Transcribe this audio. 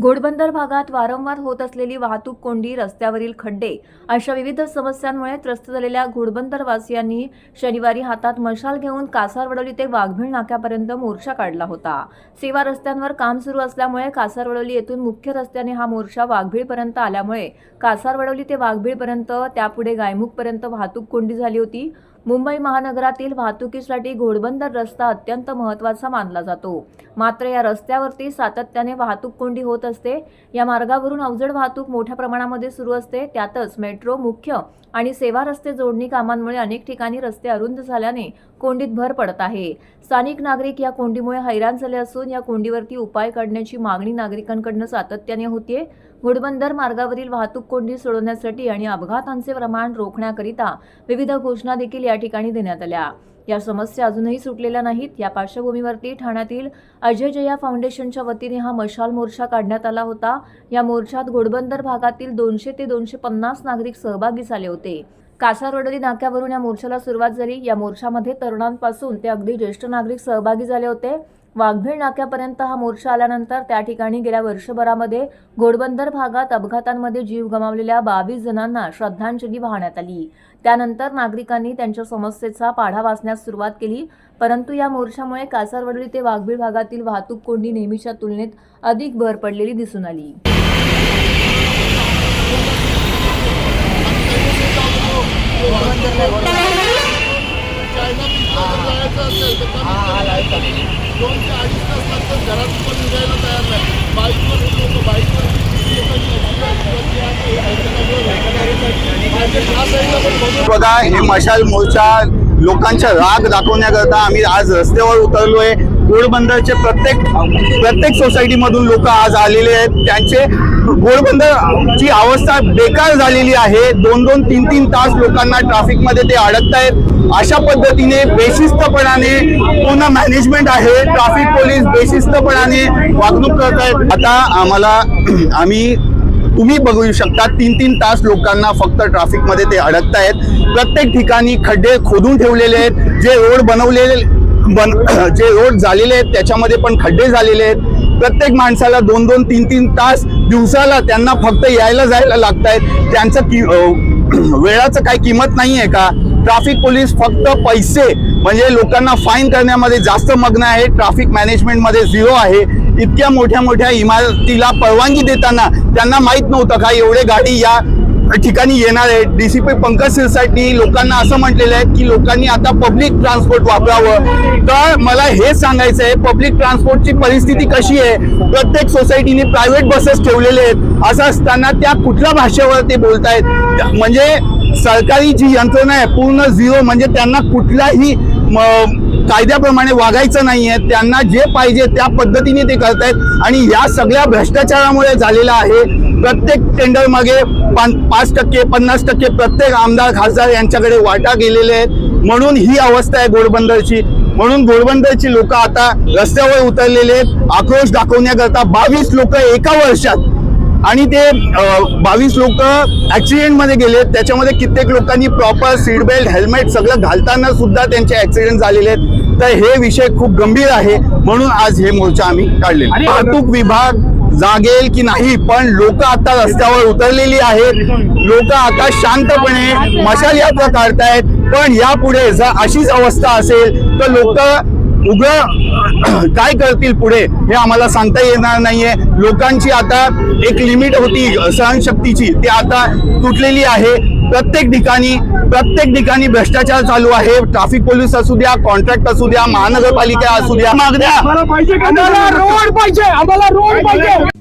घोडबंदर भागात वारंवार होत असलेली वाहतूक कोंडी रस्त्यावरील खड्डे अशा विविध समस्यांमुळे त्रस्त झालेल्या घोडबंदरवासियांनी शनिवारी हातात मशाल घेऊन कासारवडोली ते वाघभीळ नाक्यापर्यंत मोर्चा काढला होता. सेवा रस्त्यांवर काम सुरू असल्यामुळे कासारवडोली येथून मुख्य रस्त्याने हा मोर्चा वाघभीळपर्यंत आल्यामुळे कासारवडोली ते वाघभीळपर्यंत त्यापुढे गायमुखपर्यंत वाहतूक कोंडी झाली होती. मुंबई महानगरातील वाहतुकीसाठी घोडबंदर रस्ता अत्यंत महत्त्वाचा मानला जातो. मात्र या रस्त्यावरती सातत्याने वाहतूक कोंडी होत असते. या मार्गावरून अवजड वाहतूक मोठ्या प्रमाणामध्ये सुरू असते. त्यातच मेट्रो मुख्य आणि सेवा रस्ते जोडणी कामांमुळे अनेक ठिकाणी रस्ते अरुंद झाल्याने कोंडीत भर पडत आहे. स्थानिक नागरिक या कोंडीमुळे हैराण झाले असून या कोंडीवरती उपाय काढण्याची मागणी नागरिकांकडून सातत्याने होतीये. घोडबंदर मार्गावरील वाहतूक कोंडी सोडवण्यासाठी आणि अपघातांचे प्रमाण रोखण्याकरिता विविध घोषणा देखील या ठिकाणी देण्यात आल्या. या समस्या अजूनही सुटलेल्या नाहीत. या पार्श्वभूमीवरती ठाण्यातील अजय जया फाउंडेशनच्या वतीने हा मशाल मोर्चा काढण्यात आला होता. या मोर्चात घोडबंदर भागातील दोनशे ते दोनशे पन्नास नागरिक सहभागी झाले होते. कासारवडली नाक्यावरून या मोर्चाला सुरुवात झाली. या मोर्चामध्ये तरुणांपासून ते अगदी ज्येष्ठ नागरिक सहभागी झाले होते. वाघभीळ नाक्यापर्यंत हा मोर्चा आल्यानंतर त्या ठिकाणी गेल्या वर्षभरामध्ये घोडबंदर भागात अपघातांमध्ये जीव गमावलेल्या बावीस जणांना श्रद्धांजली वाहण्यात आली. त्यानंतर नागरिकांनी त्यांच्या समस्येचा पाढा वाचण्यास सुरुवात केली. परंतु या मोर्चामुळे कासारवडली ते वाघबीळ भागातील वाहतूक कोंडी नेहमीच्या तुलनेत अधिक भर पडलेली दिसून आली. दोनशे अडीच तास लागतात पण निघायला तयार नाही बाईकवर लोक बाईकवर बघा हे मशाल मोर्चा लोकांचा राग दाखवण्याकरता आम्ही आज रस्त्यावर उतरलोय. घोडबंदरचे प्रत्येक प्रत्येक सोसायटीमधून लोक आज आलेले आहेत. त्यांचे घोडबंदरची अवस्था बेकार झालेली आहे. दोन दोन तीन तीन तास लोकांना ट्रॅफिकमध्ये ते अडकतायत. अशा पद्धतीने बेशिस्तपणाने पूर्ण मॅनेजमेंट आहे. ट्रॅफिक पोलीस बेशिस्तपणाने वागणूक करत आहेत आता आम्हाला आम्ही तुम्ही बघू शकता तीन तीन तास लोकांना फक्त ट्रॅफिकमध्ये ते अडकतायत. प्रत्येक ठिकाणी खड्डे खोदून ठेवलेले आहेत. जे रोड बनवलेले बन जे रोड झालेले आहेत त्याच्यामध्ये पण खड्डे झालेले आहेत. प्रत्येक माणसाला दोन दोन तीन तीन तास दिवसाला त्यांना फक्त यायला जायला लागत आहेत त्यांचं कि वेळाचं काही किंमत नाही आहे का? ट्रॅफिक पोलीस फक्त पैसे म्हणजे लोकांना फाईन करण्यामध्ये जास्त मग्न आहे. ट्रॅफिक मॅनेजमेंटमध्ये झिरो आहे. इतक्या मोठ्या मोठ्या इमारतीला परवानगी देताना त्यांना माहीत नव्हतं का एवढे गाडी या ठिकाणी येणार आहे. डीसीपी पंकज सिरसाटनी लोकांना असं म्हटलेलं आहे की लोकांनी आता पब्लिक ट्रान्सपोर्ट वापरावं. तर मला हे सांगायचं आहे पब्लिक ट्रान्सपोर्टची परिस्थिती कशी आहे? प्रत्येक सोसायटीने प्रायव्हेट बसेस ठेवलेले आहेत. असं असताना त्या कुठल्या भाषेवर ते बोलतायत? म्हणजे सरकारी जी यंत्रणा आहे पूर्ण झिरो म्हणजे त्यांना कुठलाही म- कायद्याप्रमाणे वागायचं नाही आहे त्यांना जे पाहिजे त्या पद्धतीने ते करतायत. आणि या सगळ्या भ्रष्टाचारामुळे झालेला आहे. प्रत्येक टेंडर मागे पाच टक्के पन्नास टक्के प्रत्येक आमदार खासदार यांच्याकडे वाटा गेलेले आहेत. म्हणून ही अवस्था आहे घोडबंदरची. म्हणून घोडबंदरची लोक आता रस्त्यावर उतरलेले आहेत. आक्रोश दाखवण्याकरता बावीस लोक एका वर्षात. आणि ते बावीस लोक ऍक्सिडेंटमध्ये गेले त्याच्यामध्ये कित्येक लोकांनी प्रॉपर सीट बेल्ट हेल्मेट सगळं घालताना सुद्धा त्यांचे ऍक्सिडेंट झालेले आहेत. तर हे विषय खूप गंभीर आहे. म्हणून आज हे मोर्चा आम्ही काढले वाहतूक विभाग जागेल की नाही पण लोक आता रस्त्यावर उतरलेली आहेत. लोक आता शांतपणे मशाल यात्रा काढतायत पण यापुढे जर अशीच अवस्था असेल तर लोक उग्र काय करतील पुढे हे आम्हाला सांगता येणार नाहीये. लोकांची आता एक लिमिट होती सहनशक्तीची ती आता तुटलेली आहे. प्रत्येक ठिकाणी प्रत्येक ठिकाणी भ्रष्टाचार चालू आहे. ट्रॅफिक पोलीस असू द्या कॉन्ट्रॅक्ट असू द्या महानगरपालिका असू द्या. मागण्या. रोड पाहिजे आम्हाला रोड पाहिजे.